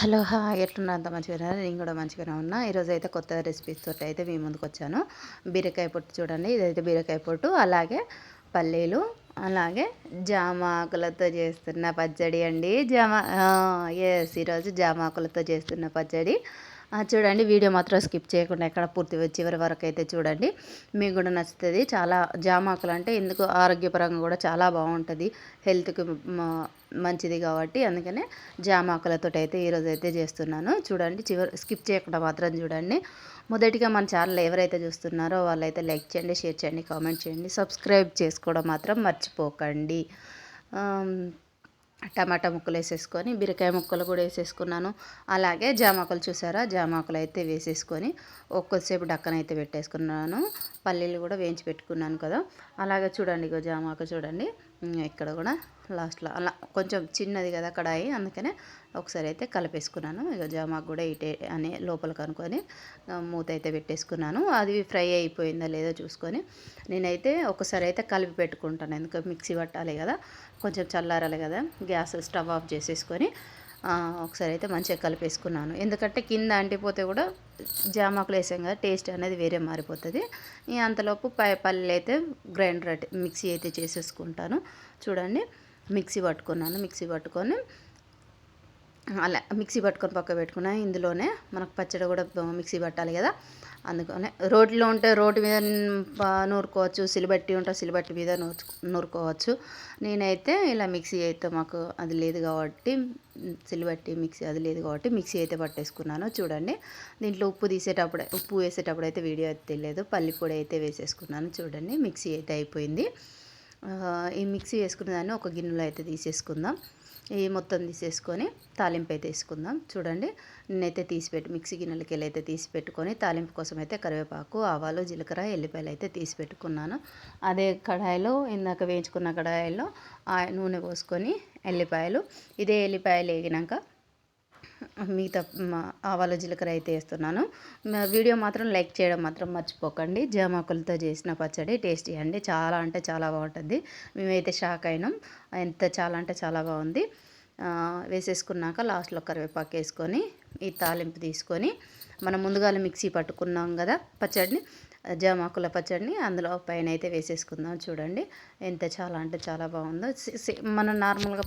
Hello హా ఎట్లున్నా అంత మంచిగా నేను కూడా మంచిగానే ఉన్నా. ఈరోజు అయితే కొత్త రెసిపీస్ తోటి అయితే మీ ముందుకు వచ్చాను. బీరకాయ పొట్టు చూడండి. ఇదైతే బీరకాయ పొట్టు అలాగే పల్లీలు అలాగే జామ ఆకులతో చేస్తున్న పచ్చడి అండి. జామ ఎస్ ఈరోజు జామ ఆకులతో చేస్తున్న పచ్చడి. చూడండి వీడియో మాత్రం స్కిప్ చేయకుండా ఎక్కడ పూర్తి చివరి వరకు అయితే చూడండి. మీకు కూడా నచ్చుతుంది. చాలా జామాకులు అంటే ఎందుకు ఆరోగ్యపరంగా కూడా చాలా బాగుంటుంది. హెల్త్కి మంచిది కాబట్టి అందుకనే జామాకులతో అయితే ఈరోజు అయితే చేస్తున్నాను. చూడండి చివరి స్కిప్ చేయకుండా మాత్రం చూడండి. మొదటిగా మన ఛానల్ ఎవరైతే చూస్తున్నారో వాళ్ళైతే లైక్ చేయండి షేర్ చేయండి కామెంట్ చేయండి. సబ్స్క్రైబ్ చేసుకోవడం మాత్రం మర్చిపోకండి. టమాటా ముక్కలు వేసేసుకొని బీరకాయ ముక్కలు కూడా వేసేసుకున్నాను. అలాగే జామాకులు చూసారా? జామాకులు అయితే వేసేసుకొని ఒక్కసేపు డక్కన అయితే పెట్టేసుకున్నాను. పల్లీలు కూడా వేయించి పెట్టుకున్నాను కదా. అలాగే చూడండి ఇగో జామాకు చూడండి. ఇక్కడ కూడా లాస్ట్లో అలా కొంచెం చిన్నది కదా కడాయి అందుకనే ఒకసారి అయితే కలిపేసుకున్నాను. ఇక జామాకు కూడా ఇటే అనే లోపల కనుక్కొని మూత అయితే పెట్టేసుకున్నాను. అది ఫ్రై అయిపోయిందా లేదో చూసుకొని నేనైతే ఒకసారి అయితే కలిపి పెట్టుకుంటాను. ఎందుకంటే మిక్సీ పట్టాలి కదా కొంచెం చల్లారాలి కదా గ్యాస్ స్టవ్ ఆఫ్ చేసేసుకొని ఒకసారి అయితే మంచిగా కలిపేసుకున్నాను. ఎందుకంటే కింద అంటిపోతే కూడా జామాకులు వేసాం కదా టేస్ట్ అనేది వేరే మారిపోతుంది. అంతలోపు పై పల్లెలు అయితే గ్రైండర్ మిక్సీ అయితే చేసేసుకుంటాను. చూడండి మిక్సీ పట్టుకున్నాను మిక్సీ పట్టుకొని అలా మిక్సీ పట్టుకొని పక్క పెట్టుకున్నా ఇందులోనే మనకు పచ్చడి కూడా మిక్సీ పట్టాలి కదా. అందుకనే రోడ్లో ఉంటే రోడ్డు మీద నూరుకోవచ్చు సిలిబట్టి ఉంటే సిలిబట్టి మీద నూరు నూరుకోవచ్చు. నేనైతే ఇలా మిక్సీ అయితే మాకు అది లేదు కాబట్టి సిలిబట్టి మిక్సీ అది లేదు కాబట్టి మిక్సీ అయితే పట్టేసుకున్నాను. చూడండి దీంట్లో ఉప్పు తీసేటప్పుడు ఉప్పు వేసేటప్పుడు అయితే వీడియో అయితే తెలియదు. పల్లి పొడి అయితే వేసేసుకున్నాను. చూడండి మిక్సీ అయితే అయిపోయింది. ఈ మిక్సీ వేసుకున్న దాన్ని ఒక గిన్నెలో అయితే తీసేసుకుందాం. ఈ మొత్తం తీసేసుకొని తాలింపు అయితే వేసుకుందాం. చూడండి నేనైతే తీసిపెట్టి మిక్సీ గిన్నెలకి వెళ్ళి అయితే తీసి పెట్టుకొని తాలింపు కోసం అయితే కరివేపాకు ఆవాలు జీలకర్ర ఎల్లిపాయలు అయితే తీసి పెట్టుకున్నాను అదే కడాయిలో ఇందాక వేయించుకున్న కడాయిలో నూనె పోసుకొని ఎల్లిపాయలు. ఇదే ఎల్లిపాయలు వేగినాక మిగతా ఆవాల జీలకర్ర అయితే వేస్తున్నాను. వీడియో మాత్రం లైక్ చేయడం మాత్రం మర్చిపోకండి. జామాకులతో చేసిన పచ్చడి టేస్టీ అండి. చాలా అంటే చాలా బాగుంటుంది. మేమైతే షాక్ అయినాం. ఎంత చాలా అంటే చాలా బాగుంది. వేసేసుకున్నాక లాస్ట్లో కరివేపాకు వేసుకొని ఈ తాలింపు తీసుకొని మనం ముందుగాల మిక్సీ పట్టుకున్నాం కదా పచ్చడిని జామాకుల పచ్చడిని అందులో పైన అయితే వేసేసుకుందాం చూడండి. ఎంత చాలా అంటే చాలా బాగుందో. మనం నార్మల్గా